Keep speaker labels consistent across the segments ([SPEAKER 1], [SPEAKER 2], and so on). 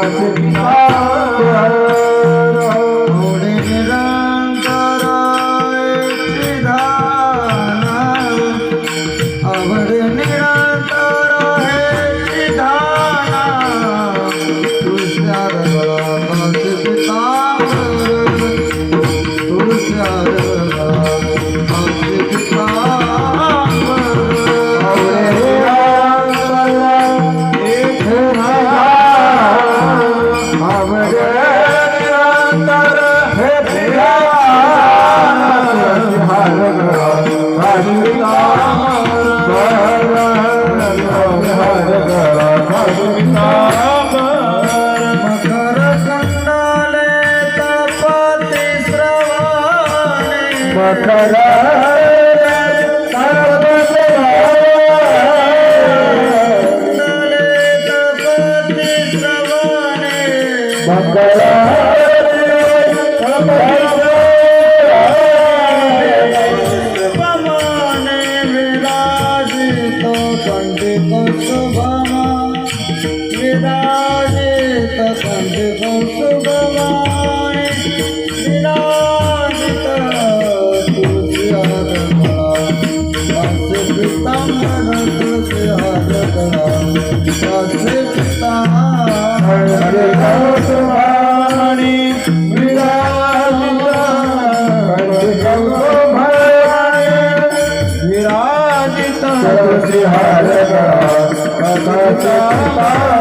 [SPEAKER 1] Gracias. માતા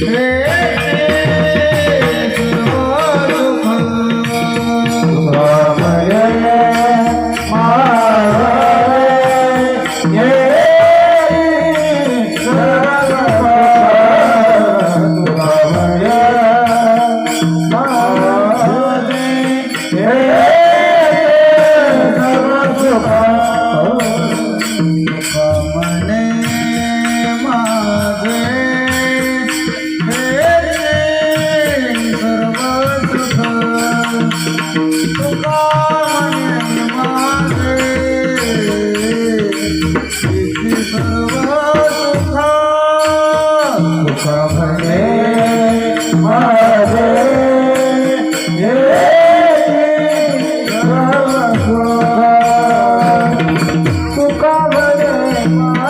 [SPEAKER 2] Hey!
[SPEAKER 3] Oh.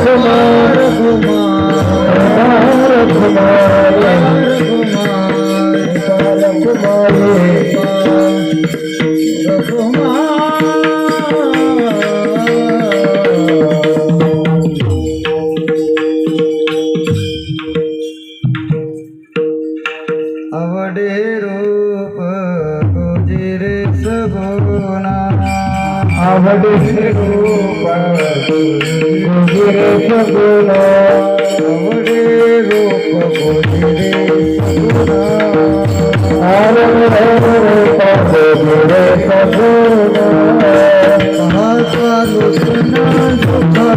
[SPEAKER 2] Kumar Kumar
[SPEAKER 3] Kumar রে সগুনা
[SPEAKER 2] আমরে রূপ বোঝে রে সগুনা
[SPEAKER 3] আর রে রূপ বোঝে রে সগুনা
[SPEAKER 2] হাসালো সুনা সুখা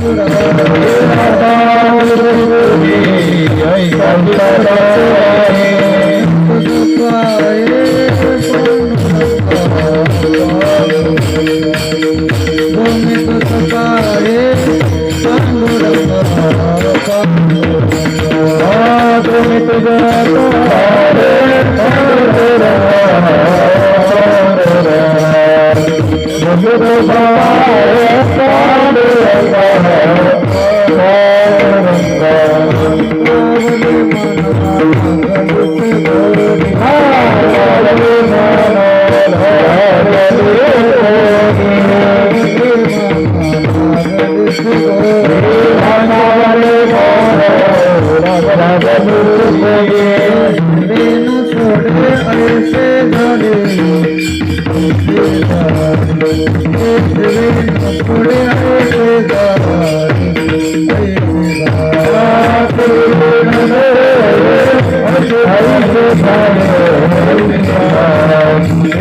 [SPEAKER 2] Bye. छोड़े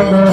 [SPEAKER 3] Oh,